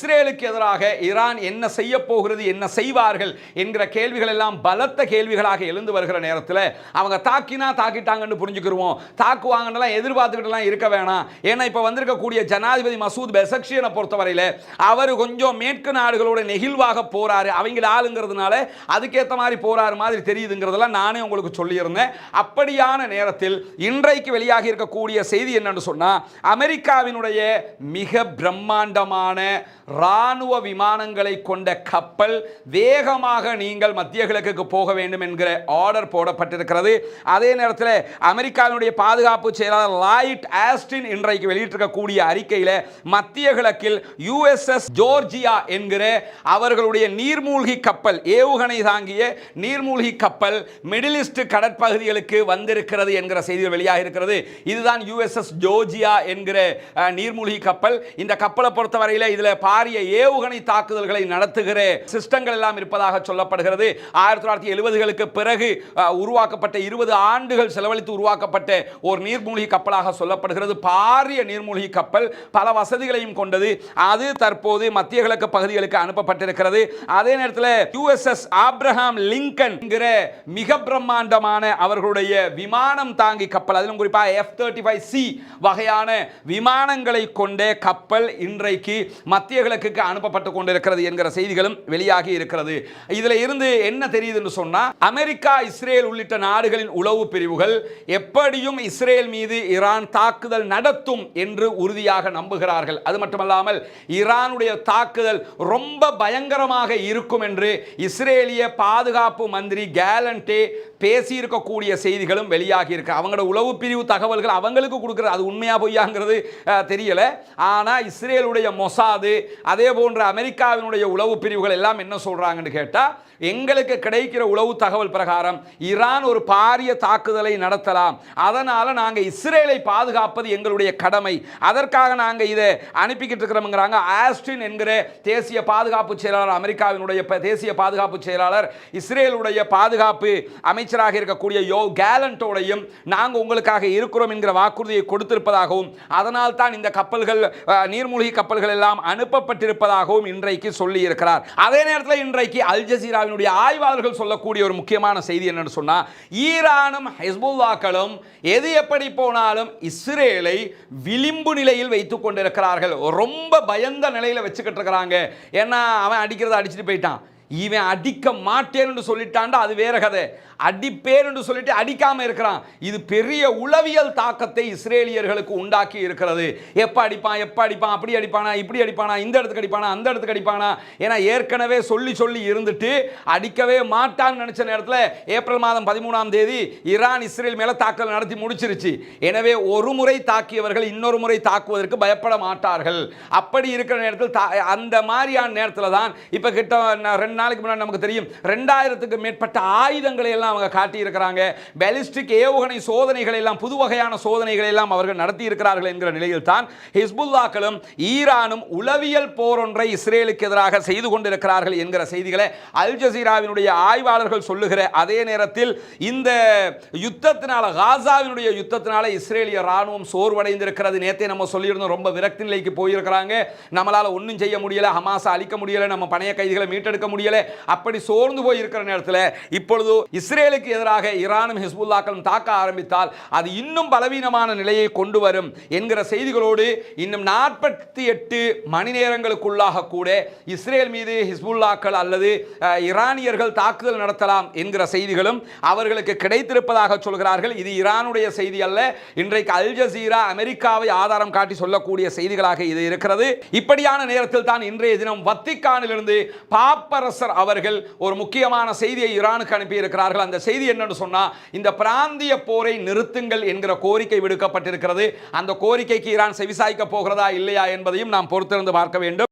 இஸ்ரேலுக்கு எதிராக ஈரான் என்ன செய்ய போகிறது என்ன செய்வார்கள் என்கிற கேள்விகள் எல்லாம் பலத்த கேள்விகளாக எழுந்து வருகிற நேரத்தில் அவங்க தாக்கினா தாக்கிட்டாங்கன்னு புரிஞ்சுக்கிருவோம். தாக்குவாங்கன்னெல்லாம் எதிர்பார்த்துக்கிட்டுலாம் இருக்க வேணாம். ஏன்னா இப்போ வந்திருக்கக்கூடிய ஜனாதிபதி மசூத் பெசக்ஷியனை பொறுத்தவரையில் அவர் கொஞ்சம் மேற்கு நாடுகளோட நெகிழ்வாக போறாரு. அவங்கள ஆளுங்கிறதுனால அதுக்கேற்ற மாதிரி போறாரு மாதிரி தெரியுதுங்கிறதெல்லாம் நானே உங்களுக்கு சொல்லியிருந்தேன். அப்படியான நேரத்தில் இன்றைக்கு வெளியாகி இருக்கக்கூடிய செய்தி என்னன்னு சொன்னால் அமெரிக்காவினுடைய மிக பிரம்மாண்டமான ராணுவ விமானங்களை கொண்ட கப்பல் வேகமாக நீங்கள் மத்திய கிழக்குக்கு போக வேண்டும் என்கிற ஆர்டர் போடப்பட்டிருக்கிறது. அதே நேரத்தில் அமெரிக்காவினுடைய பாதுகாப்பு செயலாளர் லாயிட் ஆஸ்டின் இன்றைக்கு வெளியிட்டிருக்கக்கூடிய அறிக்கையில் மத்திய கிழக்கில் யுஎஸ்எஸ் ஜோர்ஜியா என்கிற அவர்களுடைய நீர்மூழ்கி கப்பல் ஏவுகணை தாங்கிய நீர்மூழ்கி கப்பல் மிடில் ஈஸ்ட் கடற்பகுதிகளுக்கு வந்திருக்கிறது என்கிற செய்திகள் வெளியாக இருக்கிறது இதுதான் யுஎஸ்எஸ் ஜோர்ஜியா என்கிற நீர்மூழ்கி கப்பல். இந்த கப்பலை பொறுத்தவரையில் இதில் பாரிய ஏவுகணை தாக்குதல்களை நடத்துகிற சிஸ்டங்கள் எல்லாம் இருப்பதாக சொல்லப்படுகிறது. ஆயிரத்தி தொள்ளாயிரத்தி எழுபதுகளுக்கு பிறகு உருவாக்கப்பட்ட இருபது ஆண்டுகள் செலவழித்து உருவாக்கப்பட்ட ஒரு நீர்மூழ்கி கப்பலாக சொல்லப்படுகிறது. பாரிய நீர்மூழ்கி கப்பல் பல வசதிகளையும் கொண்டது. அது தற்போது மத்திய கிழக்கு பகுதிகளுக்கு அனுப்பப்பட்டிருக்கிறது. அதே நேரத்தில் யுஎஸ்எஸ் ஆப்ரஹாம் லிங்கன் மிக பிரம்மாண்டமான அவர்களுடைய விமானம் தாங்கி கப்பல் அதிலும் குறிப்பாக எஃப் தேர்ட்டி ஃபைவ் சி வகையான விமானங்களை கொண்ட கப்பல் இன்றைக்கு மத்திய கிழக்குக்கு அனுப்பப்பட்டு கொண்டிருக்கிறது என்கிற செய்திகளும் வெளியாகி இருக்கிறது. இதில் இருந்து என்ன தெரியுது என்று சொன்னால் அமெரிக்கா இஸ்ரேல் உள்ளிட்ட நாடுகளின் உளவு பிரிவுகள் எப்படியும் இஸ்ரேல் மீது ஈரான் தாக்குதல் நடத்தும் என்று உறுதியாக நம்புகிறார்கள். அது மட்டுமல்லாமல் ஈரானுடைய தாக்குதல் ரொம்ப பயங்கரமாக இருக்கும் என்று இஸ்ரேலிய பாதுகாப்பு மந்திரி கேலண்டே பேசியிருக்கக்கூடிய செய்திகளும் வெளியாகி இருக்கு. அவங்களோட உளவு பிரிவு தகவல்கள் அவங்களுக்கு கொடுக்குறது. அது உண்மையாக பொய்யாங்கிறது தெரியல. ஆனால் இஸ்ரேலுடைய மொசாது அதே போன்ற அமெரிக்காவினுடைய உளவு பிரிவுகள் எல்லாம் என்ன சொல்கிறாங்கன்னு கேட்டால் எங்களுக்கு கிடைக்கிற உளவு தகவல் பிரகாரம் ஈரான் ஒரு பாரிய தாக்குதலை நடத்தலாம். அதனால் நாங்கள் இஸ்ரேலை பாதுகாப்பது எங்களுடைய கடமை. அதற்காக நாங்கள் இதை அனுப்பிக்கிட்டு இருக்கிறோம்ங்கிறாங்க. ஆஸ்டின் என்கிற தேசிய பாதுகாப்பு செயலாளர் அமெரிக்காவினுடைய தேசிய பாதுகாப்பு செயலாளர் இஸ்ரேலுடைய பாதுகாப்பு அமைச்சராக இருக்கக்கூடிய யோ கேலண்டோடையும் நாங்கள் உங்களுக்காக இருக்கிறோம் என்கிற வாக்குறுதியை கொடுத்திருப்பதாகவும் அதனால் தான் இந்த கப்பல்கள் நீர்மூழ்கி கப்பல்கள் எல்லாம் அனுப்ப அனுப்பப்பட்டிருப்பதாகவும் இன்றைக்கு சொல்லி இருக்கிறார் அதே நேரத்தில் இன்றைக்கு அல் ஜசீராவினுடைய ஆய்வாளர்கள் சொல்லக்கூடிய ஒரு முக்கியமான செய்தி என்னன்னு சொன்னா ஈரானும் ஹெஸ்புல்லாக்களும் எது எப்படி போனாலும் இஸ்ரேலை விளிம்பு நிலையில் வைத்து கொண்டிருக்கிறார்கள். ரொம்ப பயந்த நிலையில வச்சுக்கிட்டு இருக்கிறாங்க. ஏன்னா அவன் அடிக்கிறத அடிச்சுட்டு போயிட்டான். இவன் அடிக்க மாட்டேன்னு சொல்லிட்டான்டா அது வேற கதை. அடிப்பேன் சொல்லிட்டு அடிக்காமல் இருக்கிறான். இது பெரிய உளவியல் தாக்கத்தை இஸ்ரேலியர்களுக்கு உண்டாக்கி இருக்கிறது. எப்ப அடிப்பான் எப்ப அடிப்பான் அப்படி அடிப்பானா இப்படி அடிப்பானா இந்த இடத்துக்கு அடிப்பானா அந்த இடத்துக்கு அடிப்பானா ஏன்னா ஏற்கனவே சொல்லி சொல்லி இருந்துட்டு அடிக்கவே மாட்டான்னு நினச்ச நேரத்தில் ஏப்ரல் மாதம் பதிமூணாம் தேதி ஈரான் இஸ்ரேல் மேலே தாக்கல் நடத்தி முடிச்சிருச்சு. எனவே ஒரு முறை தாக்கியவர்கள் இன்னொரு முறை தாக்குவதற்கு பயப்பட மாட்டார்கள். அப்படி இருக்கிற நேரத்தில் தா- அந்த மாதிரியான நேரத்தில் தான் இப்போ கிட்ட ரெண்டு ரெண்டு நாளைக்கு முன்னாடி நமக்கு தெரியும் ரெண்டாயிரத்துக்கு மேற்பட்ட ஆயுதங்களை எல்லாம் அவங்க காட்டி இருக்கிறாங்க பேலிஸ்டிக் ஏவுகணை சோதனைகளை எல்லாம் புது வகையான சோதனைகளை எல்லாம் அவர்கள் நடத்தி இருக்கிறார்கள் என்கிற நிலையில் தான் ஹிஸ்புல்லாக்களும் ஈரானும் உளவியல் போர் ஒன்றை இஸ்ரேலுக்கு எதிராக செய்து கொண்டிருக்கிறார்கள் என்கிற செய்திகளை அல் ஜசீராவினுடைய ஆய்வாளர்கள் சொல்லுகிற அதே நேரத்தில் இந்த யுத்தத்தினால காசாவினுடைய யுத்தத்தினால இஸ்ரேலிய ராணுவம் சோர்வடைந்திருக்கிறது. நேத்தே நம்ம சொல்லியிருந்தோம் ரொம்ப விரக்தி நிலைக்கு போயிருக்கிறாங்க. நம்மளால ஒன்றும் செய்ய முடியல ஹமாஸை அழிக்க முடியல நம்ம பணைய கைதிகளை மீட்டெடுக்க முடியல. அப்படி சோர்ந்து போய் இருக்கிற நேரத்தில் இப்பொழுது இஸ்ரேலுக்கு எதிராக ஈரானும் ஹிஸ்புல்லாக்களும் தாக்க ஆரம்பித்தால் அது இன்னும் பலவீனமான நிலையை கொண்டு வரும் என்கிற செய்திகளோடு இன்னும் நாற்பத்தி எட்டு மணி நேரங்களுக்குள்ளாக கூட இஸ்ரேல் மீது ஹிஸ்புல்லாக்கள் அல்லது ஈரானியர்கள் தாக்குதல் நடத்தலாம் என்கிற செய்திகளும் அவர்களுக்கு கிடைத்திருப்பதாக சொல்கிறார்கள். இது ஈரானுடைய செய்தி அல்ல. இன்றைக்கு அல் ஜசீரா அமெரிக்காவை ஆதாரம் காட்டி சொல்லக்கூடிய செய்திகளாக இது இருக்கிறது. இப்படியான நேரத்தில் தான் இன்றைய தினம் வத்திக்கானிலிருந்து பாப்பரச இளவரசர் அவர்கள் ஒரு முக்கியமான செய்தியை ஈரானுக்கு அனுப்பி இருக்கிறார்கள் அந்த செய்தி என்னன்னு சொன்னா இந்த பிராந்திய போரை நிறுத்துங்கள் என்கிற கோரிக்கை விடுக்கப்பட்டிருக்கிறது. அந்த கோரிக்கைக்கு ஈரான் செவிசாய்க்க போகிறதா இல்லையா என்பதையும் நாம் பொறுத்திருந்து பார்க்க வேண்டும்.